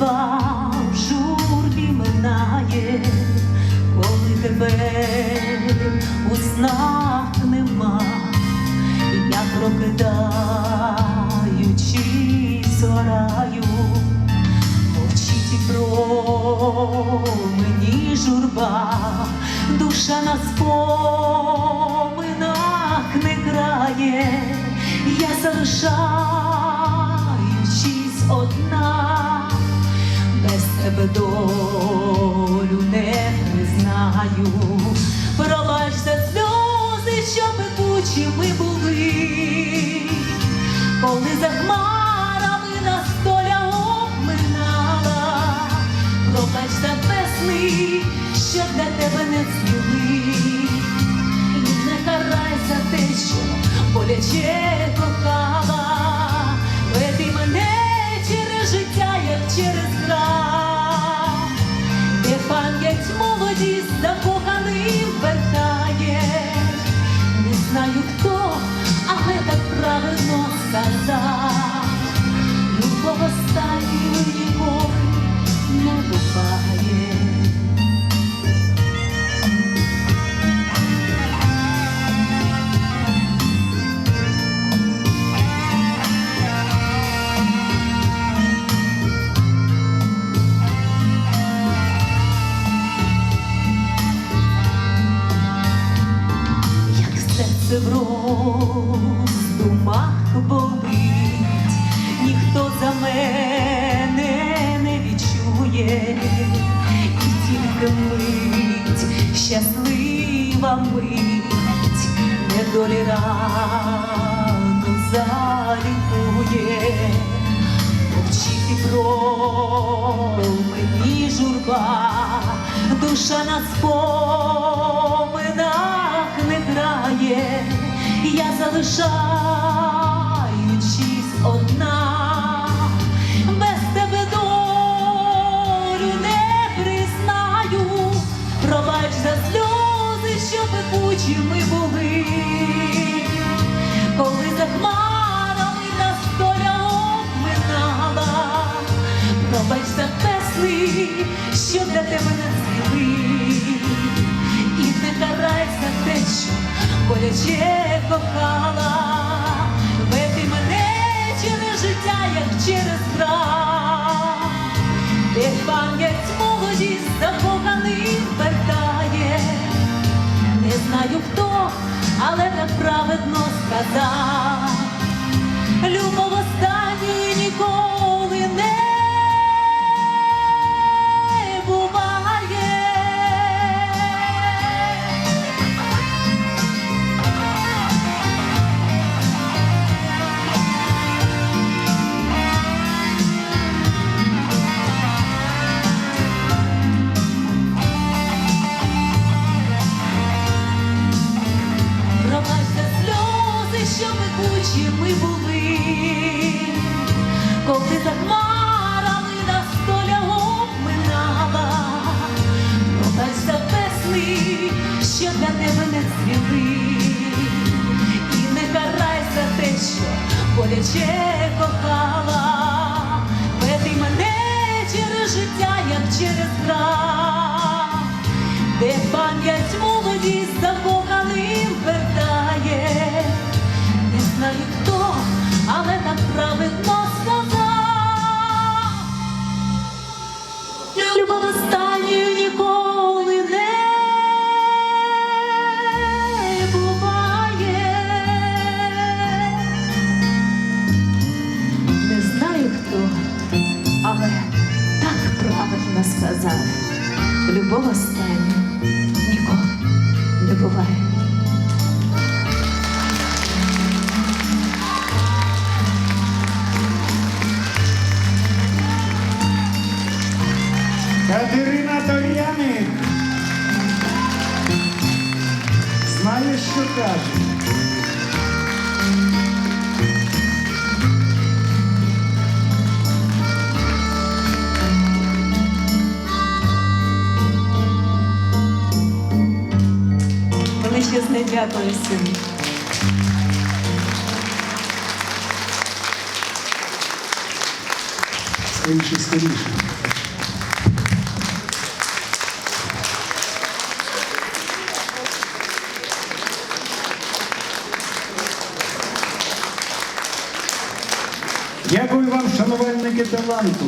Неба в журбі минає, коли тебе у снах нема, я прокидаючись ораю, мовчить і про мені журба, душа на споминах не грає, я залишаю. Тебе долю не признаю. Пробач за сльози, що пекучими були, коли за хмарами на столя обминала, пробач за весни, що для тебе не цвіли, і не карай за те, що боляче кохала, знаю хто, але так правильно сказав, любов останньою ніколи не буває. Болить, ніхто за мене не відчує, і тільки мить, щаслива мить, недолі рану залікує, мовчить і про мені журба, душа на споминах не грає, я залишаючись для тебе не цвіли, і не карай за те, що боляче кохала, веди мене через життя, як через страх, де пам'ять молодість закоханим вертає. Не знаю хто, але так праведно сказав. Пекучими були, коли за хмарами на столя обминала, за весни, що для тебе не цвіли, і не карай за те, що боляче кохала, Любов останньою ніколи не буває. Не знаю хто, але так правильно сказав. Любов останню каже? Величезне дякую всім. Скоріше, скоріше. Дякую вам, шанувальники таланту.